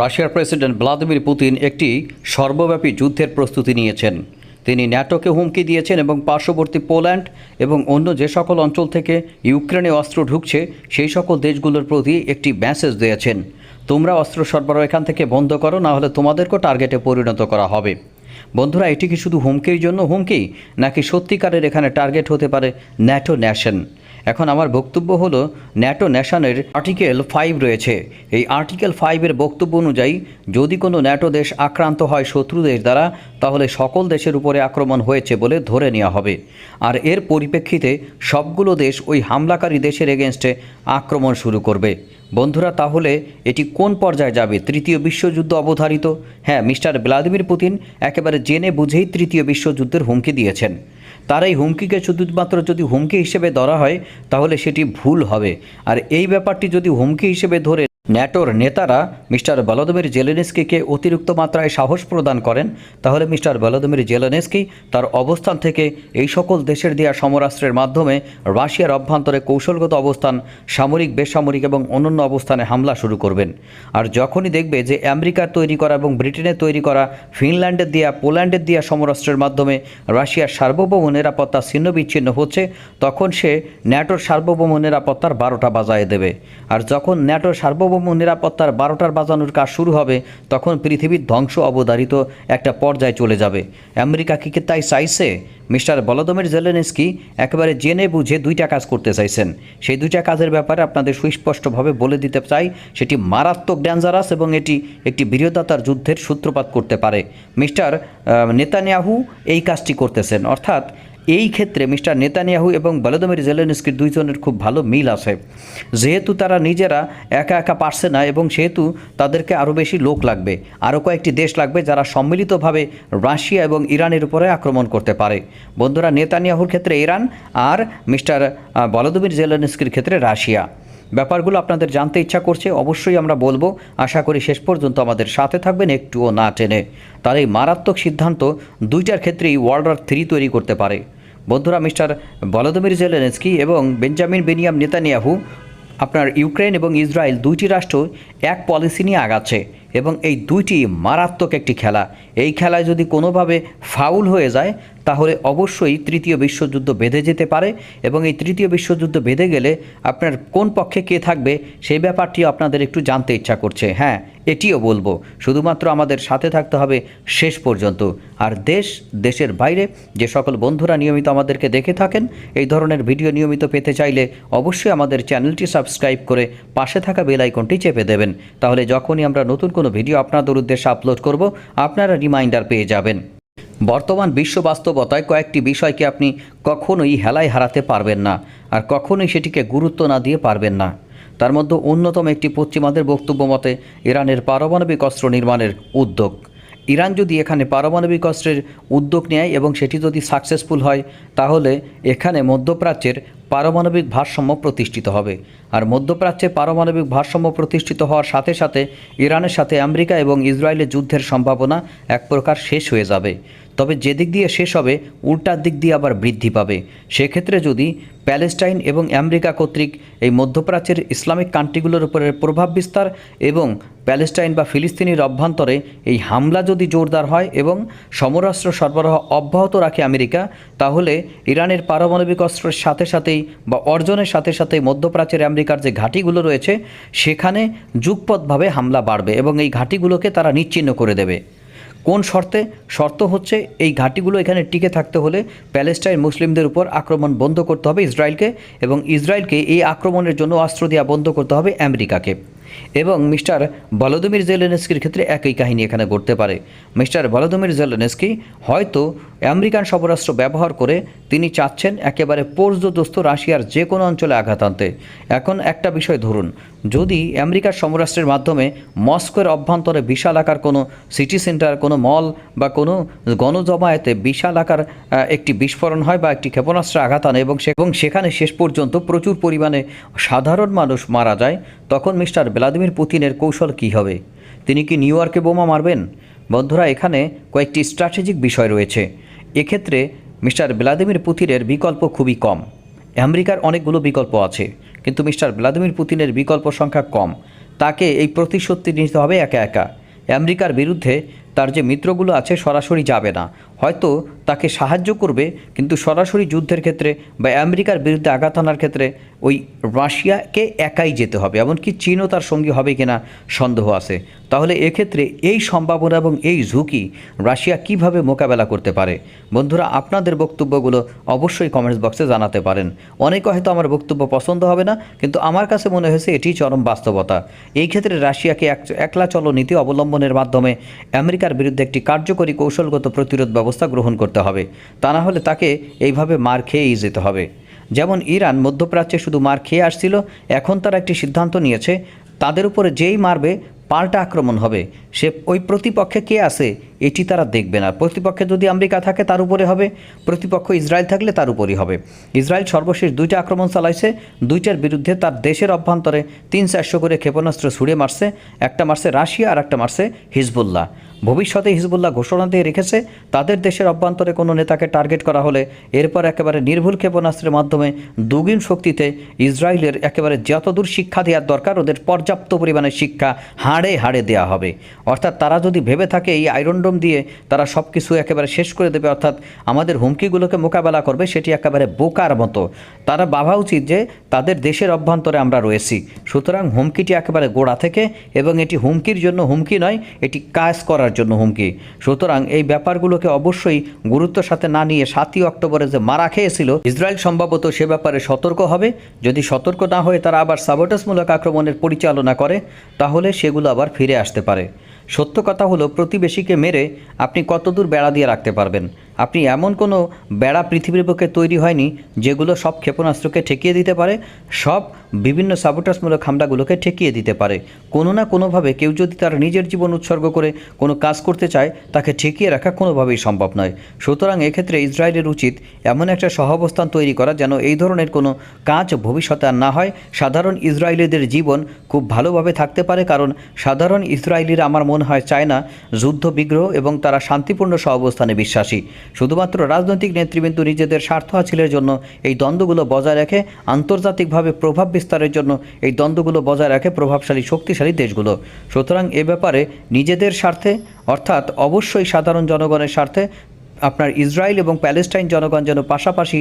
রাশিয়ার president Vladimir Putin একটি সর্বব্যাপী যুদ্ধের প্রস্তুতি নিয়েছেন। তিনি ন্যাটোকে হুমকি দিয়েছেন এবং পার্শ্ববর্তী পোল্যান্ড এবং অন্য যে সকল অঞ্চল থেকে ইউক্রেনে অস্ত্র ঢুকছে, সেই সকল দেশগুলোর প্রতি একটি মেসেজ দিয়েছেন। তোমরা অস্ত্র সরবরাহ এখান থেকে বন্ধ করো, না হলে তোমাদেরকেও টার্গেটে পরিণত করা হবে। বন্ধুরা, এটি কি শুধু হুমকির জন্য হুমকি, নাকি সত্যিকারের এখানে টার্গেট হতে পারে ন্যাটো ন্যাশন এখন আমার বক্তব্য হলো ন্যাটো ন্যাশনের আর্টিকেল ফাইভ রয়েছে। এই আর্টিকেল ফাইভের বক্তব্য অনুযায়ী, যদি কোনো ন্যাটো দেশ আক্রান্ত হয় শত্রু দেশ দ্বারা, তাহলে সকল দেশের উপরে আক্রমণ হয়েছে বলে ধরে নেওয়া হবে। আর এর পরিপ্রেক্ষিতে সবগুলো দেশ ওই হামলাকারী দেশের এগেনস্টে আক্রমণ শুরু করবে। বন্ধুরা, তাহলে এটি কোন পর্যায়ে যাবে? তৃতীয় বিশ্বযুদ্ধ অবধারিত? হ্যাঁ মিস্টার ভ্লাদিমির পুতিন একেবারে জেনে বুঝেই তৃতীয় বিশ্বযুদ্ধের হুমকি দিয়েছেন। তার এই হুমকিকে শুধুমাত্র যদি হুমকি হিসেবে ধরা হয়, তাহলে সেটি ভুল হবে। আর এই ব্যাপারটি যদি হুমকি হিসেবে ধরে ন্যাটোর নেতারা মিস্টার ভলোদিমির জেলেনস্কিকে অতিরিক্ত মাত্রায় সাহস প্রদান করেন। তাহলে মিস্টার ভলোদিমির জেলেনস্কি তার অবস্থান থেকে এই সকল দেশের দেওয়া সমরাস্ত্রের মাধ্যমে রাশিয়ার অভ্যন্তরে কৌশলগত অবস্থান, সামরিক, বেসামরিক এবং অন্যান্য অবস্থানে হামলা শুরু করবেন। আর যখনই দেখবে যে আমেরিকার তৈরি করা এবং ব্রিটেনের তৈরি করা, ফিনল্যান্ডের দেওয়া পোল্যান্ডের দেওয়া সমরাস্ত্রের মাধ্যমে রাশিয়ার সার্বভৌম নিরাপত্তা ছিন্ন বিচ্ছিন্ন হচ্ছে, তখন সে ন্যাটোর সার্বভৌম নিরাপত্তার বারোটা বাজায় দেবে। আর যখন ন্যাটোর সার্বভৌম নিরাপত্তার বারোটার বাজানোর কাজ শুরু হবে, তখন পৃথিবীর ধ্বংস অবধারিত একটা পর্যায়ে চলে যাবে। আমেরিকা কি তাই চাইছে? মিস্টার বলদমের জেলেনস্কি একেবারে জেনে বুঝে দুইটা কাজ করতে চাইছেন। সেই দুইটা কাজের ব্যাপারে আপনাদের সুস্পষ্টভাবে বলে দিতে চাই, সেটি মারাত্মক ডেঞ্জারাস এবং এটি একটি বৃহদাতার যুদ্ধের সূত্রপাত করতে পারে। মিস্টার নেতানিয়াহু এই কাজটি করতেছেন। অর্থাৎ এই ক্ষেত্রে মিস্টার নেতানিয়াহু এবং বলদমির জেলেনস্কির দুইজনের খুব ভালো মিল আছে। যেহেতু তারা নিজেরা একা একা পারছে না এবং সেহেতু তাদেরকে আরও বেশি লোক লাগবে, আরও কয়েকটি দেশ লাগবে যারা সম্মিলিতভাবে রাশিয়া এবং ইরানের উপরে আক্রমণ করতে পারে। বন্ধুরা, নেতানিয়াহুর ক্ষেত্রে ইরান আর মিস্টার বলদমির জেলেনস্কির ক্ষেত্রে রাশিয়া। ব্যাপারগুলো আপনাদের জানতে ইচ্ছা করছে, অবশ্যই আমরা বলব। আশা করি শেষ পর্যন্ত আমাদের সাথে থাকবেন, একটুও না টেনে। তার এই মারাত্মক সিদ্ধান্ত দুইটার ক্ষেত্রেই ওয়ার্ল্ড ওয়ার থ্রি তৈরি করতে পারে। বন্ধুরা, মিস্টার বলদমির জেলেনস্কি এবং বেঞ্জামিন বেনিয়াম নেতানিয়াহু আপনার ইউক্রেন এবং ইসরায়েল দুইটি রাষ্ট্র এক পলিসি নিয়ে আগাচ্ছে। এবং এই দুইটি মারাত্মক একটি খেলা। এই খেলায় যদি কোনোভাবে ফাউল হয়ে যায়, তাহলে অবশ্যই তৃতীয় বিশ্বযুদ্ধ বেঁধে যেতে পারে এবং এই তৃতীয় বিশ্বযুদ্ধ বেঁধে গেলে আপনার কোন পক্ষে কে থাকবে, সেই ব্যাপারটিও আপনাদের একটু জানতে ইচ্ছা করছে। হ্যাঁ এটিও বলব, শুধুমাত্র আমাদের সাথে থাকতে হবে শেষ পর্যন্ত। আর দেশ, দেশের বাইরে যে সকল বন্ধুরা নিয়মিত আমাদেরকে দেখে থাকেন, এই ধরনের ভিডিও নিয়মিত পেতে চাইলে অবশ্যই আমাদের চ্যানেলটি সাবস্ক্রাইব করে পাশে থাকা বেল আইকনটি চেপে দেবেন। তাহলে যখনই আমরা নতুন কোনো ভিডিও আপনাদের উদ্দেশ্যে আপলোড করব, আপনারা রিমাইন্ডার পেয়ে যাবেন। বর্তমান বিশ্ব বাস্তবতায় কয়েকটি বিষয়কে আপনি কখনোই হেলায় হারাতে পারবেন না, আর কখনোই সেটিকে গুরুত্ব না দিয়ে পারবেন না। তার মধ্যে অন্যতম একটি পশ্চিমাদের বক্তব্য মতে, ইরানের পারমাণবিক অস্ত্র নির্মাণের উদ্যোগ। ইরান যদি এখানে পারমাণবিক অস্ত্রের উদ্যোগ নেয় এবং সেটি যদি সাকসেসফুল হয়, তাহলে এখানে মধ্যপ্রাচ্যের পারমাণবিক ভারসাম্য প্রতিষ্ঠিত হবে। আর মধ্যপ্রাচ্যে পারমাণবিক ভারসাম্য প্রতিষ্ঠিত হওয়ার সাথে সাথে ইরানের সাথে আমেরিকা এবং ইসরায়েলের যুদ্ধের সম্ভাবনা এক প্রকার শেষ হয়ে যাবে। তবে যে দিক দিয়ে শেষ হবে উল্টার দিক দিয়ে আবার বৃদ্ধি পাবে। সেক্ষেত্রে যদি প্যালেস্টাইন এবং আমেরিকা কর্তৃক এই মধ্যপ্রাচ্যের ইসলামিক কান্ট্রিগুলোর উপরে প্রভাব বিস্তার এবং প্যালেস্টাইন বা ফিলিস্তিনির অভ্যন্তরে এই হামলা যদি জোরদার হয় এবং সমরাস্ত্র সরবরাহ অব্যাহত রাখে আমেরিকা, তাহলে ইরানের পারমাণবিক অস্ত্রের সাথে সাথেই বা অর্জনের সাথে সাথে মধ্যপ্রাচ্যের আমেরিকার যে ঘাঁটিগুলো রয়েছে, সেখানে যুগপথভাবে হামলা বাড়বে এবং এই ঘাঁটিগুলোকে তারা নিচ্ছিন্ন করে দেবে। কোন শর্তে? শর্ত হচ্ছে এই ঘাঁটিগুলো এখানে টিকে থাকতে হলে প্যালেস্টাইন মুসলিমদের উপর আক্রমণ বন্ধ করতে হবে ইসরায়েলকে এবং ইসরায়েলকে এই আক্রমণের জন্য অস্ত্র দেওয়া বন্ধ করতে হবে আমেরিকাকে। এবং মিস্টার বলদমির জেলেনস্কির ক্ষেত্রে একই কাহিনী এখানে ঘটতে পারে। মিস্টার বলদমির জেলেনস্কি হয়তো আমেরিকান সমরাস্ত্র ব্যবহার করে তিনি চাচ্ছেন একেবারে পর্যদস্ত রাশিয়ার যে কোনো অঞ্চলে আঘাত আনতে। এখন একটা বিষয় ধরুন, যদি আমেরিকার সমরাস্ত্রের মাধ্যমে মস্কোর অভ্যন্তরে বিশাল আকার কোনো সিটি সেন্টার, কোনো মল বা কোনো গণজমায়েতে বিশাল আকার একটি বিস্ফোরণ হয় বা একটি ক্ষেপণাস্ত্রে আঘাত আনে এবং সেখানে শেষ পর্যন্ত প্রচুর পরিমাণে সাধারণ মানুষ মারা যায় তখন মিস্টার ভ্লাদিমির পুতিনের কৌশল কী হবে? তিনি কি নিউ ইয়র্কে বোমা মারবেন? বন্ধুরা, এখানে কয়েকটি স্ট্র্যাটেজিক বিষয় রয়েছে। এক্ষেত্রে মিস্টার ভ্লাদিমির পুতিনের বিকল্প খুবই কম। আমেরিকার অনেকগুলো বিকল্প আছে, কিন্তু মিস্টার ভ্লাদিমির পুতিনের বিকল্প সংখ্যা কম। তাকে এই প্রতিশ্রুতি নিতে হবে একা একা। আমেরিকার বিরুদ্ধে তার যে মিত্রগুলো আছে সরাসরি যাবে না। হয়তো তাকে সাহায্য করবে, কিন্তু সরাসরি যুদ্ধের ক্ষেত্রে বা আমেরিকার বিরুদ্ধে আঘাত আনার ক্ষেত্রে ওই রাশিয়াকে একাই যেতে হবে, এমনকি চীনও তার সঙ্গী হবে কিনা সন্দেহ আছে। তাহলে এক্ষেত্রে এই সম্ভাবনা এবং এই ঝুঁকি রাশিয়া কীভাবে মোকাবেলা করতে পারে? বন্ধুরা, আপনাদের বক্তব্যগুলো অবশ্যই কমেন্টস বক্সে জানাতে পারেন। অনেকে হয়তো আমার বক্তব্য পছন্দ হবে না, কিন্তু আমার কাছে মনে হয়েছে এটি চরম বাস্তবতা। এই ক্ষেত্রে রাশিয়াকে এক একলা চলো নীতি অবলম্বনের মাধ্যমে আমেরিকার বিরুদ্ধে একটি কার্যকরী কৌশলগত প্রতিরোধ ব্যবস্থা গ্রহণ করতে হবে। তা না হলে তাকে এইভাবে মার খেয়েই যেতে হবে। যেমন ইরান মধ্যপ্রাচ্যে শুধু মার খেয়ে আসছিল, এখন তারা একটি সিদ্ধান্ত নিয়েছে, তাদের উপরে যেই মারবে, পাল্টা আক্রমণ হবে। সে ওই প্রতিপক্ষে কে আছে, এটি তারা দেখবে না। প্রতিপক্ষে যদি আমেরিকা থাকে, তার উপরে হবে। প্রতিপক্ষ ইসরায়েল থাকলে তার উপরই হবে। ইসরায়েল সর্বশেষ দুইটা আক্রমণ চালাইছে। দুইটার বিরুদ্ধে তার দেশের অভ্যন্তরে তিন চারশো করে ক্ষেপণাস্ত্র ছুড়ে মারছে। একটা মারছে রাশিয়া আর একটা মারছে হিজবুল্লাহ। ভবিষ্যতে হিজবুল্লাহ ঘোষণা দিয়ে রেখেছে, তাদের দেশের অভ্যন্তরে কোনো নেতাকে টার্গেট করা হলে এরপর একেবারে নির্ভুল ক্ষেপণাস্ত্রের মাধ্যমে দুগুণ শক্তিতে ইসরায়েলের একেবারে যতদূর শিক্ষা দেওয়ার দরকার, ওদের পর্যাপ্ত পরিমাণে শিক্ষা হাড়ে হাড়ে দেওয়া হবে। অর্থাৎ তারা যদি ভেবে থাকে এই আয়রনডোম দিয়ে তারা সব কিছু একেবারে শেষ করে দেবে, অর্থাৎ আমাদের হুমকিগুলোকে মোকাবেলা করবে, সেটি একেবারে বোকার মতো। তারা ভাবা উচিত যে তাদের দেশের অভ্যন্তরে আমরা রয়েছি। সুতরাং হুমকিটি একেবারে গোড়া থেকে এবং এটি হুমকির জন্য হুমকি নয়, এটি কাজ করার জন্য হুমকি। সুতরাং এই ব্যাপারগুলোকে অবশ্যই গুরুত্বের সাথে না নিয়ে সাতই অক্টোবরে যে মারা খেয়েছিল, ইসরায়েল সম্ভবত সে ব্যাপারে সতর্ক হবে। যদি সতর্ক না হয়ে তারা আবার সাবোটাসমূলক আক্রমণের পরিচালনা করে, তাহলে সেগুলো আবার ফিরে আসতে পারে। সত্য কথা হলো, প্রতিবেশীকে মেরে আপনি কতদূর বেড়া দিয়ে রাখতে পারবেন? আপনি এমন কোনো বেড়া পৃথিবীর পক্ষে তৈরি হয়নি যেগুলো সব ক্ষেপণাস্ত্রকে ঠেকিয়ে দিতে পারে, সব বিভিন্ন সাবোটাসমূলক হামলাগুলোকে ঠেকিয়ে দিতে পারে। কোনো না কোনোভাবে কেউ যদি তার নিজের জীবন উৎসর্গ করে কোনো কাজ করতে চায়, তাকে ঠেকিয়ে রাখা কোনোভাবেই সম্ভব নয়। সুতরাং এক্ষেত্রে ইসরায়েলের উচিত এমন একটা সহাবস্থান তৈরি করা যেন এই ধরনের কোনো কাজ ভবিষ্যতে আর না হয়। সাধারণ ইসরায়েলিদের জীবন খুব ভালোভাবে থাকতে পারে কারণ সাধারণ ইসরায়েলিরা, আমার মনে হয়, চায় না যুদ্ধ বিগ্রহ এবং তারা শান্তিপূর্ণ সহাবস্থানে বিশ্বাসী। শুধুমাত্র রাজনৈতিক নেতৃবৃন্দ নিজেদের স্বার্থ হাসিলের জন্য এই দ্বন্দ্বগুলো বজায় রাখে, আন্তর্জাতিকভাবে প্রভাব বিস্তারের জন্য এই দ্বন্দ্বগুলো বজায় রাখে প্রভাবশালী, শক্তিশালী দেশগুলো। সুতরাং এ ব্যাপারে নিজেদের স্বার্থে, অর্থাৎ অবশ্যই সাধারণ জনগণের স্বার্থে, আপনার ইসরায়েল এবং প্যালেস্টাইন জনগণ যেন পাশাপাশি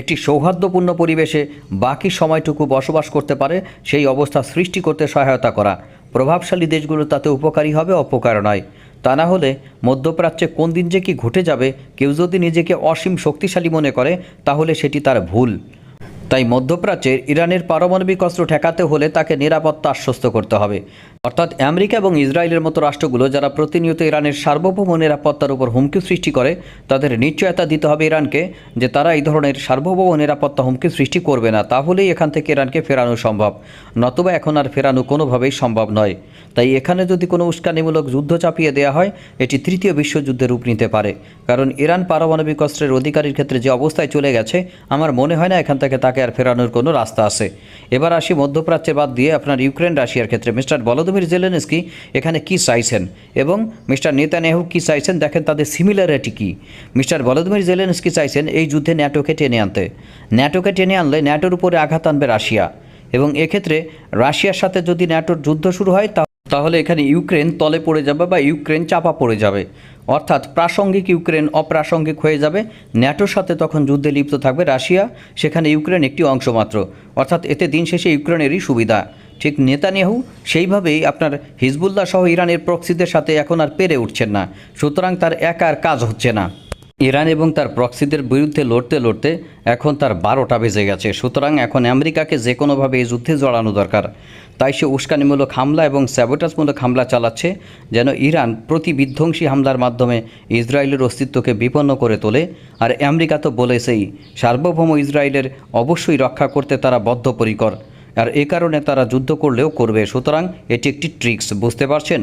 একটি সৌহার্দ্যপূর্ণ পরিবেশে বাকি সময়টুকু বসবাস করতে পারে, সেই অবস্থা সৃষ্টি করতে সহায়তা করা। প্রভাবশালী দেশগুলো তাতে উপকারী হবে, অপকার নয়। তা না হলে মধ্যপ্রাচ্যে কোন দিন যে কি ঘটে যাবে, কেউ যদি নিজেকে অসীম শক্তিশালী মনে করে, তাহলে সেটি তার ভুল। তাই মধ্যপ্রাচ্যের ইরানের পারমাণবিক অস্ত্র ঠেকাতে হলে তাকে নিরাপত্তা আশ্বস্ত করতে হবে। অর্থাৎ আমেরিকা এবং ইসরায়েলের মতো রাষ্ট্রগুলো যারা প্রতিনিয়ত ইরানের সার্বভৌম নিরাপত্তার উপর হুমকি সৃষ্টি করে, তাদের নিশ্চয়তা দিতে হবে ইরানকে যে তারা এই ধরনের সার্বভৌম নিরাপত্তা হুমকি সৃষ্টি করবে না। তাহলেই এখান থেকে ইরানকে ফেরানো সম্ভব। নতুবা এখন আর ফেরানো কোনোভাবেই সম্ভব নয়। তাই এখানে যদি কোনো উস্কানিমূলক যুদ্ধ চাপিয়ে দেওয়া হয়, এটি তৃতীয় বিশ্বযুদ্ধের রূপ নিতে পারে। কারণ ইরান পারমাণবিক অস্ত্রের অধিকারীর ক্ষেত্রে যে অবস্থায় চলে গেছে, আমার মনে হয় না এখান থেকে তাকে আর ফেরানোর কোনো রাস্তা আছে। এবার আসি মধ্যপ্রাচ্যে বাদ দিয়ে আপনার ইউক্রেন, রাশিয়ার ক্ষেত্রে। মিস্টার বলদমির জেলেনস্কি এখানে কি চাইছেন? এবং মিস্টার নেতানিয়াহু কি চাইছেন? দেখেন তাদের সিমিলারিটি কি। মিস্টার বলদমির জেলেনস্কি চাইছেন এই যুদ্ধে ন্যাটোকে টেনে আনতে। ন্যাটোকে টেনে আনলে ন্যাটোর উপরে আঘাত আনবে রাশিয়া। এবং এক্ষেত্রে রাশিয়ার সাথে যদি ন্যাটোর যুদ্ধ শুরু হয় তাহলে এখানে ইউক্রেন তলে পড়ে যাবে বা ইউক্রেন চাপা পড়ে যাবে। অর্থাৎ প্রাসঙ্গিক ইউক্রেন অপ্রাসঙ্গিক হয়ে যাবে। ন্যাটোর সাথে তখন যুদ্ধে লিপ্ত থাকবে রাশিয়া, সেখানে ইউক্রেন একটি অংশ মাত্র। অর্থাৎ এতে দিন শেষে ইউক্রেনেরই সুবিধা। ঠিক নেতানিয়াহু সেইভাবেই আপনার হিজবুল্লাহ সহ ইরানের প্রক্সিদের সাথে এখন আর পেরে উঠছেন না। সুতরাং তার একার কাজ হচ্ছে না। ইরান এবং তার প্রক্সিদের বিরুদ্ধে লড়তে লড়তে এখন তার বারোটা বেজে গেছে। সুতরাং এখন আমেরিকাকে যে কোনোভাবে এই যুদ্ধে জড়ানো দরকার। তাই সে উস্কানিমূলক হামলা এবং স্যাবোটাসমূলক হামলা চালাচ্ছে যেন ইরান প্রতি বিধ্বংসী হামলার মাধ্যমে ইসরায়েলের অস্তিত্বকে বিপন্ন করে তোলে। আর আমেরিকা তো বলেছেই, সার্বভৌম ইসরায়েলের অবশ্যই রক্ষা করতে তারা বদ্ধপরিকর। আর এ কারণে তারা যুদ্ধ করলেও করবে। সুতরাং এটি একটি ট্রিক্স, বুঝতে পারছেন?